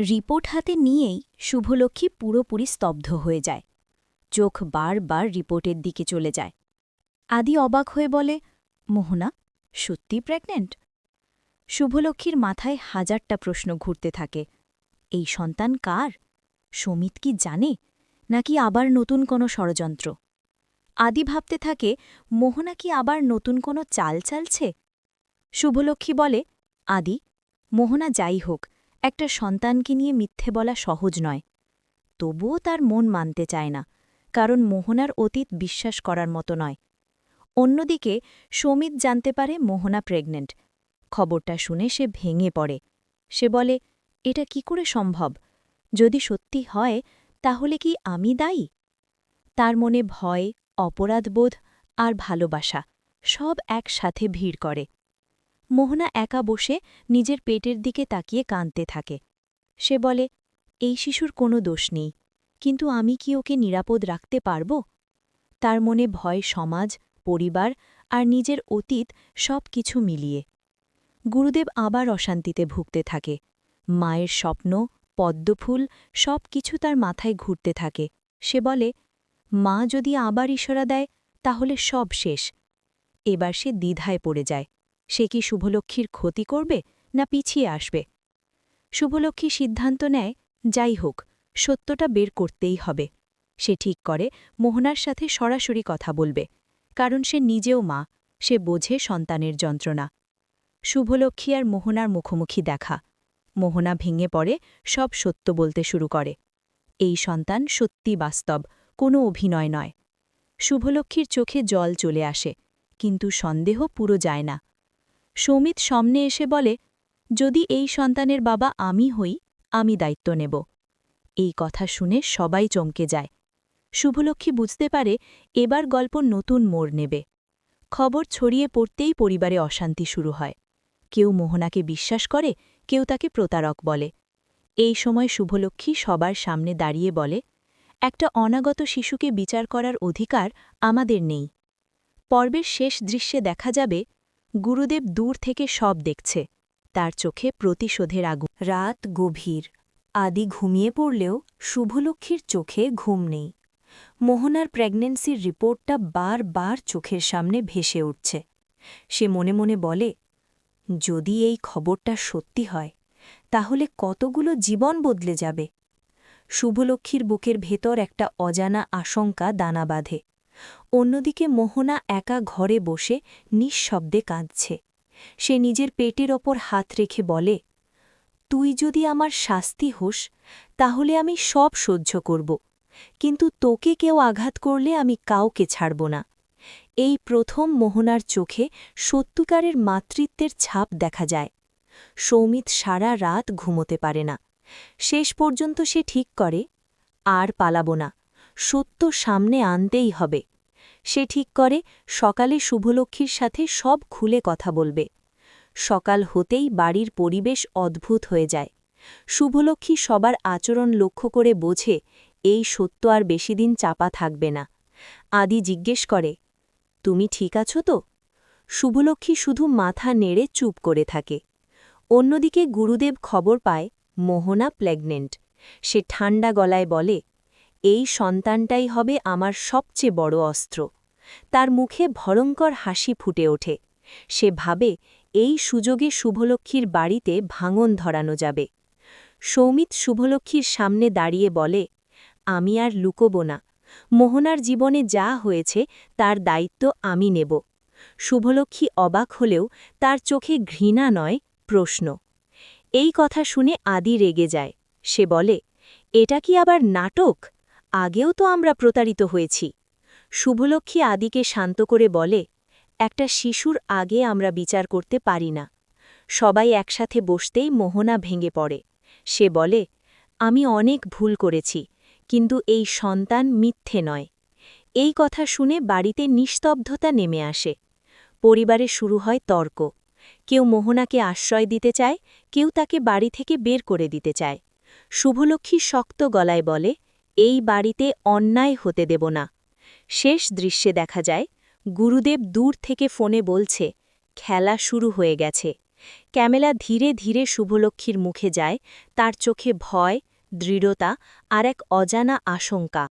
Report হাতে নিয়েই শুভলক্ষ্মী পুরোপুরি স্তব্ধ হয়ে যায়। চোখ বারবার রিপোর্টের দিকে চলে যায়। আদি অবাক হয়ে বলে, মোহনা সত্যি প্রেগনেন্ট শুভলক্ষ্মীর মাথায় হাজারটা প্রশ্ন ঘুরতে থাকে। এই সন্তান কার? সমিত কি জানে? নাকি আবার নতুন কোনো ষড়যন্ত্র? আদি ভাবতে থাকে, মোহনা কি আবার নতুন কোনো চাল চালছে? শুভলক্ষ্মী বলে, আদি, মোহনা যাই হোক একটা সন্তানকে নিয়ে মিথ্যে বলা সহজ নয়। তবুও তার মন মানতে চায় না, কারণ মোহনার অতীত বিশ্বাস করার মতো নয়। অন্যদিকে, সমিত জানতে পারে মোহনা প্রেগনেন্ট খবরটা শুনে সে ভেঙে পড়ে। সে বলে, এটা কি করে সম্ভব? যদি সত্যি হয়, তাহলে কি আমি দায়ী? তার মনে ভয়, অপরাধবোধ আর ভালোবাসা সব একসাথে ভিড় করে। মোহনা একা বসে নিজের পেটের দিকে তাকিয়ে কাঁদতে থাকে। সে বলে, এই শিশুর কোনো দোষ নেই, কিন্তু আমি কি ওকে নিরাপদ রাখতে পারব? তার মনে ভয় সমাজ, পরিবার আর নিজের অতীত সব কিছু মিলিয়ে। গুরুদেব আবার অশান্তিতে ভুগতে থাকে। মায়ের স্বপ্ন, পদ্মফুল সব কিছু তার মাথায় ঘুরতে থাকে। সে বলে, মা যদি আবার ইশারা দেয়, তাহলে সব শেষ। এবার সে দ্বিধায় পড়ে যায়। সে কি শুভলক্ষ্মীর ক্ষতি করবে না পিছিয়ে আসবে? শুভলক্ষ্মী সিদ্ধান্ত নেয়, যাই হোক, সত্যটা বের করতেই হবে সে ঠিক করে, মোহনার সাথে সরাসরি কথা বলবে। কারণ সে নিজেও মা, সে বোঝে সন্তানের যন্ত্রণা। শুভলক্ষ্মী আর মোহনার মুখোমুখি দেখা। মোহনা ভেঙে পড়ে, সব সত্য বলতে শুরু করে। এই সন্তান সত্যি বাস্তব, কোনো অভিনয় নয়। শুভলক্ষ্মীর চোখে জল চলে আসে, কিন্তু সন্দেহ পুরো যায় না। সৌমিত সামনে এসে বলে, যদি এই সন্তানের বাবা আমি হই, আমি দায়িত্ব নেব। এই কথা শুনে সবাই চমকে যায়। শুভলক্ষ্মী বুঝতে পারে এবার গল্প নতুন মোড় নেবে। খবর ছড়িয়ে পড়তেই পরিবারে অশান্তি শুরু হয়। কেউ মোহনাকে বিশ্বাস করে, কেউ তাকে প্রতারক বলে। এই সময় শুভলক্ষ্মী সবার সামনে দাঁড়িয়ে বলে, একটা অনাগত শিশুকে বিচার করার অধিকার আমাদের নেই। পর্বের শেষ দৃশ্যে দেখা যাবে গুরুদেব দূর থেকে সব দেখছে। তার চোখে প্রতিশোধের আগুন। রাত গভীর। আদি ঘুমিয়ে পড়লেও শুভলক্ষ্মীর চোখে ঘুম নেই। মোহনার প্রেগনেন্সির রিপোর্টটা বারবার চোখের সামনে ভেসে উঠছে। সে মনে মনে বলে, যদি এই খবরটা সত্যি হয়, তাহলে কতগুলো জীবন বদলে যাবে? শুভলক্ষ্মীর বুকের ভেতর একটা অজানা আশঙ্কা দানা বাঁধে। অন্যদিকে মোহনা একা ঘরে বসে নিঃশব্দে কাঁদছে। সে নিজের পেটের ওপর হাত রেখে বলে, তুই যদি আমার শাস্তি হোস, তাহলে আমি সব সহ্য করব। কিন্তু তোকে কেউ আঘাত করলে আমি কাউকে ছাড়ব না। এই প্রথম মোহনার চোখে সত্যিকারের মাতৃত্বের ছাপ দেখা যায়। সৌমিত সারা রাত ঘুমোতে পারে না। শেষ পর্যন্ত সে ঠিক করে, আর পালাব না। সত্য সামনে আনতেই হবে। সে ঠিক করে, সকালে শুভলক্ষ্মীর সাথে সব খুলে কথা বলবে। সকাল হতেই বাড়ির পরিবেশ অদ্ভুত হয়ে যায়। শুভলক্ষ্মী সবার আচরণ লক্ষ্য করে বোঝে, এই সত্য আর বেশিদিন চাপা থাকবে না। আদি জিজ্ঞেস করে, তুমি ঠিক আছো তো? শুভলক্ষ্মী শুধু মাথা নেড়ে চুপ করে থাকে। অন্যদিকে গুরুদেব খবর পায়, মোহনা প্লেগনেন্ট সে ঠান্ডা গলায় বলে এই সন্তানটাই হবে আমার সবচেয়ে বড় অস্ত্র। তার মুখে ভয়ঙ্কর হাসি ফুটে ওঠে। সে ভাবে, এই সুযোগে শুভলক্ষ্মীর বাড়িতে ভাঙন ধরানো যাবে। সৌমিত শুভলক্ষ্মীর সামনে দাঁড়িয়ে বলে, আমি আর লুকোব না। মোহনার জীবনে যা হয়েছে, তার দায়িত্ব আমি নেব শুভলক্ষ্মী অবাক হলেও তার চোখে ঘৃণা নয়, প্রশ্ন। এই কথা শুনে আদি রেগে যায়। সে বলে, এটা কি আবার নাটক? আগেও তো আমরা প্রতারিত হয়েছি। শুভলক্ষ্মী আদিকে শান্ত করে বলে, একটা শিশুর আগে আমরা বিচার করতে পারি না। সবাই একসাথে বসতেই মোহনা ভেঙে পড়ে। সে বলে, আমি অনেক ভুল করেছি, কিন্তু এই সন্তান মিথ্যে নয়। এই কথা শুনে বাড়িতে নিস্তব্ধতা নেমে আসে। পরিবারে শুরু হয় তর্ক। কেউ মোহনাকে আশ্রয় দিতে চায়, কেউ তাকে বাড়ি থেকে বের করে দিতে চায়। শুভলক্ষ্মী শক্ত গলায় বলে এই বাড়িতে অন্যায় হতে দেব না। শেষ দৃশ্যে দেখা যায়, গুরুদেব দূর থেকে ফোনে বলছে, খেলা শুরু হয়ে গেছে। ক্যামেলা ধীরে ধীরে শুভলক্ষ্মীর মুখে যায়, তার চোখে ভয়, দৃঢ়তা আর এক অজানা আশঙ্কা।